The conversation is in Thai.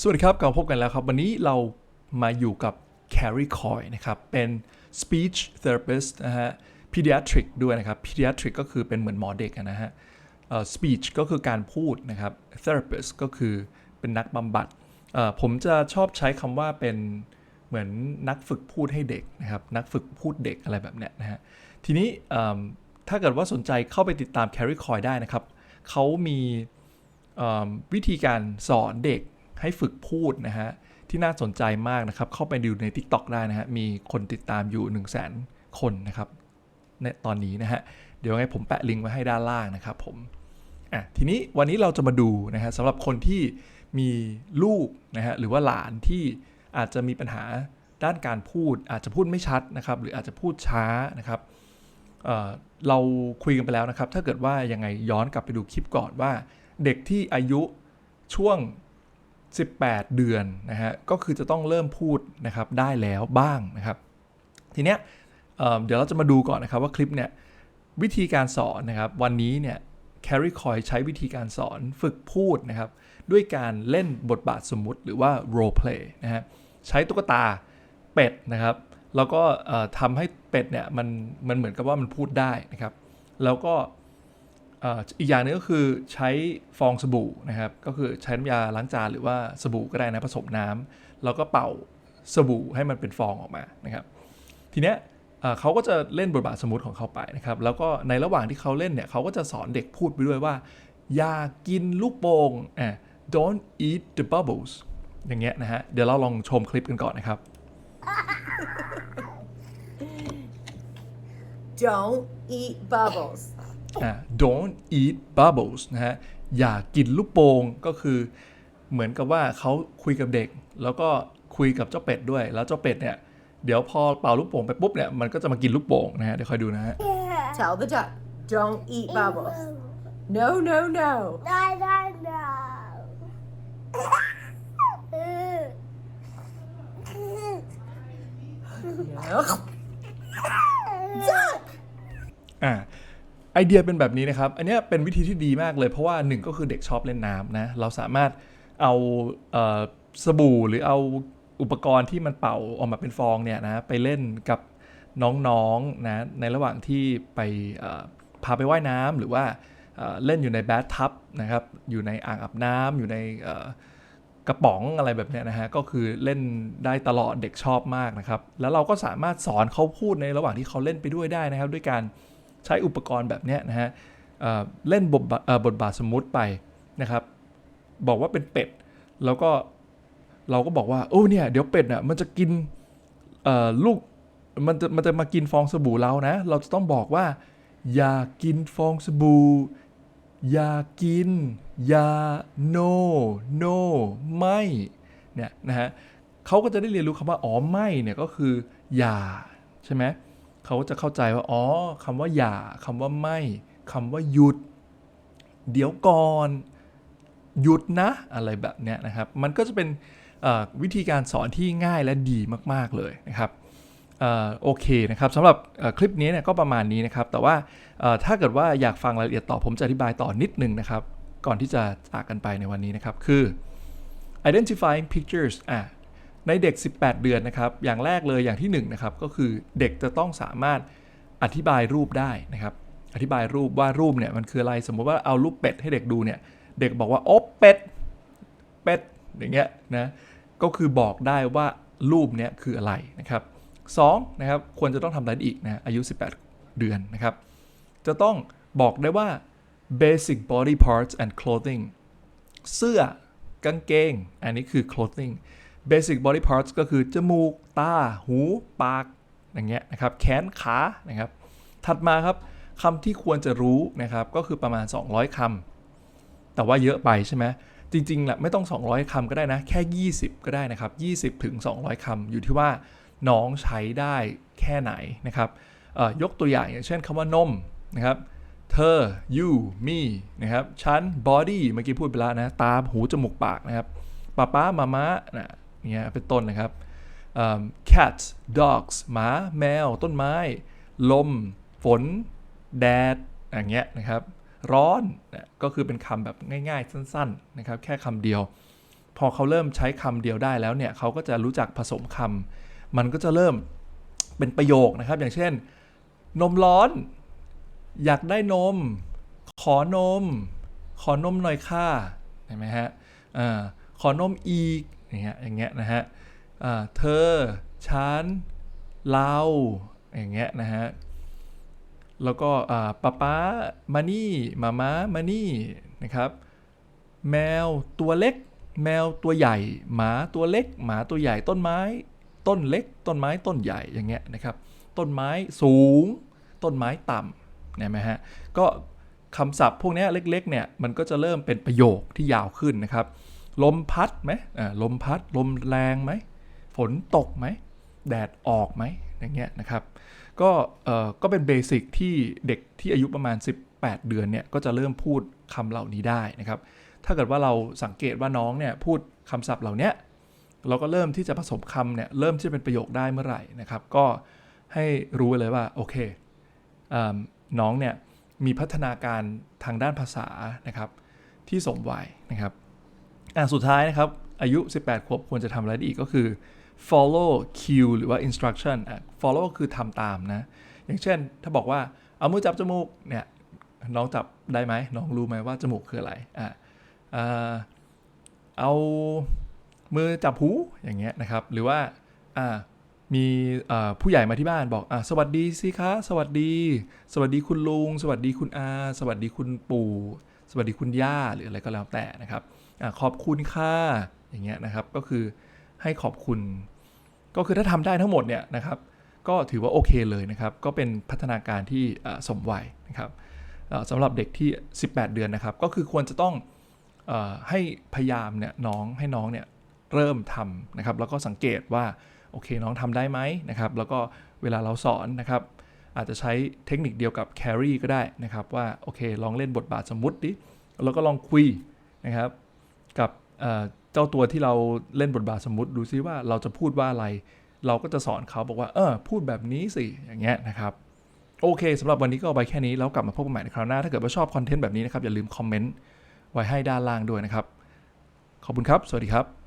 สวัสดีครับกลับมาพบกันแล้วครับ วันนี้เรามาอยู่กับ Carrie Coy นะครับ เป็น speech therapist นะฮะ pediatric ด้วยนะครับ pediatric ก็คือเป็นเหมือนหมอเด็กนะฮะ speech ก็คือการพูดนะครับ therapist ก็คือเป็นนักบำบัด ผมจะชอบใช้คำว่าเป็นเหมือนนักฝึกพูดให้เด็กนะครับ นักฝึกพูดเด็กอะไรแบบเนี้ยนะฮะ ทีนี้ถ้าเกิดว่าสนใจเข้าไปติดตาม Carrie Coy ได้นะครับ เขามีวิธีการสอนเด็ก ให้ฝึกพูดนะฮะ ที่น่าสนใจมากนะครับ เข้าไปดูใน TikTok ได้นะฮะ มีคนติดตามอยู่ 1 0 0 0 0แสนคนนะครับในตอนนี้นะฮะ เดี๋ยวไงผมแปะลิงก์ไว้ให้ด้านล่างนะครับผมอะทีนี้วันนี้เราจะมาดูนะฮะสำหรับคนที่มีลูกนะฮะหรือว่าหลานที่อาจจะมีปัญหาด้านการพูดอาจจะพูดไม่ชัดนะครับ หรืออาจจะพูดช้านะครับเเราคุยกันไปแล้วนะครับ ถ้าเกิดว่ายังไงย้อนกลับไปดูคลิปก่อนว่า เด็กที่อายุช่วง 18 เดือนนะฮะก็คือจะต้องเริ่มพูดนะครับได้แล้วบ้างนะครับ ทีเนี้ยเเดี๋ยวเราจะมาดูก่อนนะครับว่าคลิปเนี่ยวิธีการสอนนะครับวันนี้เนี่ย Carrie Coy ใช้วิธีการสอนฝึกพูดนะครับด้วยการเล่นบทบาทสมมุติหรือว่า role play นะฮะใช้ตุ๊กตาเป็ดนะครับแล้วก็ทำให้เป็ดเนี่ยมันมันเหมือนกับว่ามันพูดได้นะครับ แล้วก็เอีกอย่างหนึงก็คือใช้ฟองสบู่นะครับ ก็คือใช้น้ำยาล้างจานหรือว่าสบู่ก็ได้นะผสมน้ำแล้วก็เป่าสบู่ให้มันเป็นฟองออกมานะครับ ทีเนี้ยเอ่อเขาก็จะเล่นบทบาทสมมติของเขาไปนะครับ แล้วก็ในระหว่างที่เขาเล่นเนี่ยเขาก็จะสอนเด็กพูดไปด้วยว่า อย่ากินลูกโป่งอะ don't eat the bubbles อย่างเงี้ยนะฮะ เดี๋ยวเราลองชมคลิปกันก่อนนะครับ Don't eat bubbles. อ่า don't eat bubbles นะฮะอย่ากินลูกโป่งก็คือเหมือนกับว่าเขาคุยกับเด็ก แล้วก็คุยกับเจ้าเป็ดด้วย แล้วเจ้าเป็ดเนี่ยเดี๋ยวพอเป่าลูกโป่งไปปุ๊บเนี่ยมันก็จะมากินลูกโป่งนะฮะเดี๋ยวคอยดูนะฮะ Tell the duck, don't eat bubbles. No, no, no. No, no, no. No. Duck! อ่า ไอเดียเป็นแบบนี้นะครับ อันนี้เป็นวิธีที่ดีมากเลยเพราะว่าหนึ่งก็คือเด็กชอบเล่นน้ำนะ เราสามารถเอาเออสบู่หรือเอาอุปกรณ์ที่มันเป่าออกมาเป็นฟองเนี่ยนะไปเล่นกับน้องๆนะในระหว่างที่ไปพาไปว่ายน้ำหรือว่าเล่นอยู่ในแบททับนะครับอยู่ในอ่างอาบน้ำอยู่ในกระป๋องอะไรแบบเนี้ยนะฮะก็คือเล่นได้ตลอดเด็กชอบมากนะครับ แล้วเราก็สามารถสอนเขาพูดในระหว่างที่เขาเล่นไปด้วยได้นะครับ ด้วยการ ใช้อุปกรณ์แบบนี้นะฮะเเล่นบทบาทบบาทสมมุติไปนะครับ บอกว่าเป็นเป็ด แล้วก็เราก็บอกว่าโอ้เนี่ยเดี๋ยวเป็ดอะมันจะกินลูกมันจะมันจะมากินฟองสบู่เรานะ เราจะต้องบอกว่า อย่ากินฟองสบู่อย่ากิน อย่า no no ไม่เนี่ยนะฮะเขาก็จะได้เรียนรู้คำว่าอ๋อไม่เนี่ยก็คืออย่าใช่ไหม เขาจะเข้าใจว่าอ๋อคำว่าอย่าคำว่าไม่คำว่าหยุด เดี๋ยวก่อนหยุดนะ อะไรแบบเนี้ยนะครับ มันก็จะเป็นวิธีการสอนที่ง่ายและดีมาก ๆ เลยนะครับออโอเคนะครับสำหรับคลิปนี้เนี่ยก็ประมาณนี้นะครับ แต่ว่าถ้าเกิดว่าอยากฟังรายละเอียดต่อผมจะอธิบายต่อนิดนึงนะครับ ก่อนที่จะจากกันไปในวันนี้นะครับ คือ identifying pictures อะ ในเด็ก 18 เดือนนะครับ อย่างแรกเลยอย่างที่1นนะครับก็คือเด็กจะต้องสามารถอธิบายรูปได้นะครับ อธิบายรูปว่ารูปเนี่ยมันคืออะไรสมมติว่าเอารูปเป็ดให้เด็กดูเนี่ย เด็กบอกว่าโอ้เป็ดเป็ดอย่างเงี้ยนะก็คือบอกได้ว่ารูปเนี้ยคืออะไรนะครับสองนะครับควรจะต้องทำอะไรอีกนะอายุ 18 เดือนนะครับ จะต้องบอกได้ว่า basic body parts and clothing เสื้อกางเกง อันนี้คือ clothing basic body parts ก็คือจมูก ตา หู ปาก อย่างเงี้ยนะครับ แขน ขา นะครับ ถัดมาครับคำที่ควรจะรู้นะครับ ก็คือประมาณ 200คำแต่ว่าเยอะไปใช่ไหมจริงๆแหละไม่ต้อง 200คำก็ได้นะ แค่ 20 ก็ได้นะครับ 20 ถึง 200คำอยู่ที่ว่าน้องใช้ได้แค่ไหนนะครับยกตัวอย่างอย่างเช่นคำว่านมนะครับ เธอ you me นะครับ ฉัน body เมื่อกี้พูดไปแล้วนะ ตา หู จมูก ปากนะครับป้าป้ามาม้านะ เนี่ยเป็นต้นนะครับ cats dogs หมา แมว ต้นไม้ ลม ฝน แดด อย่างเงี้ยนะครับ ร้อนนะก็คือเป็นคำแบบง่ายๆ สั้นๆนะครับ แค่คำเดียว พอเขาเริ่มใช้คำเดียวได้แล้วเนี่ยเขาก็จะรู้จักผสมคำมันก็จะเริ่มเป็นประโยคนะครับ อย่างเช่น นมร้อน อยากได้นม ขอนม ขอนมหน่อยค่ะเห็นไหมฮะอ่าขอนมอีก อย่างเงี้ยอย่างเงี้ยนะฮะเธอฉันเราอย่างเงี้ยนะฮะแล้วก็ป๊าป๊ามานี่มาม้ามานี่นะครับ แมวตัวเล็ก แมวตัวใหญ่ หมาตัวเล็ก หมาตัวใหญ่ต้นไม้ ต้นเล็ก ต้นไม้ต้นใหญ่อย่างเงี้ยนะครับ ต้นไม้สูง ต้นไม้ต่ำเนี่ยไหมฮะก็คำศัพท์พวกนี้เล็กๆเนี่ยมันก็จะเริ่มเป็นประโยคที่ยาวขึ้นนะครับ ลมพัดไหมอ่าลมพัด ลมแรงไหม ฝนตกไหม แดดออกไหมอย่างเงี้ยนะครับ ก็เอ่อก็เป็นเบสิกที่เด็กที่อายุประมาณ 18 เดือนเนี่ยก็จะเริ่มพูดคำเหล่านี้ได้นะครับ ถ้าเกิดว่าเราสังเกตว่าน้องเนี่ยพูดคำศัพท์เหล่านี้เราก็เริ่มที่จะผสมคำเนี่ยเริ่มที่จะเป็นประโยคได้เมื่อไหร่นะครับ ก็ให้รู้เลยว่าโอเคเอมน้องเนี่ยมีพัฒนาการทางด้านภาษานะครับที่สมวัยนะครับ อะสุดท้ายนะครับ อายุ 18 ขวบควรจะทำอะไรได้อีกก็คือ follow cue หรือว่า instruction อะ follow คือทำตามนะ อย่างเช่น ถ้าบอกว่า เอามือจับจมูก เนี่ย น้องจับได้ไหม น้องรู้ไหมว่าจมูกคืออะไร อะเอามือจับหู อย่างเงี้ยนะครับ หรือว่า อ่ามีผู้ใหญ่มาที่บ้านบอกอสวัสดีสิคะ สวัสดี สวัสดีคุณลุง สวัสดีคุณอา สวัสดีคุณปู่ สวัสดีคุณย่า หรืออะไรก็แล้วแต่นะครับ ขอบคุณค่ะอย่างเงี้ยนะครับ ก็คือให้ขอบคุณ ก็คือถ้าทำได้ทั้งหมดเนี่ยนะครับ ก็ถือว่าโอเคเลยนะครับ ก็เป็นพัฒนาการที่สมวัยนะครับสำหรับเด็กที่ 18 เดือนนะครับ ก็คือควรจะต้องอให้พยายามเนี่ยน้องให้น้องเนี่ยเริ่มทำนะครับ แล้วก็สังเกตว่าโอเคน้องทำได้ไหมนะครับ แล้วก็เวลาเราสอนนะครับ อาจจะใช้เทคนิคเดียวกับ carry ก็ได้นะครับ ว่าโอเคลองเล่นบทบาทสมมุติดิแล้วก็ลองคุยนะครับ กับเจ้าตัวที่เราเล่นบทบาทสมมติดูซิว่าเราจะพูดว่าอะไร เราก็จะสอนเขาบอกว่าเออพูดแบบนี้สิอย่างเงี้ยนะครับโอเคสำหรับวันนี้ก็เอาไปแค่นี้แล้วกลับมาพบกันใหม่ในคราวหน้าถ้าเกิดว่าชอบคอนเทนต์แบบนี้นะครับอย่าลืมคอมเมนต์ไว้ให้ด้านล่างด้วยนะครับ ขอบคุณครับ สวัสดีครับ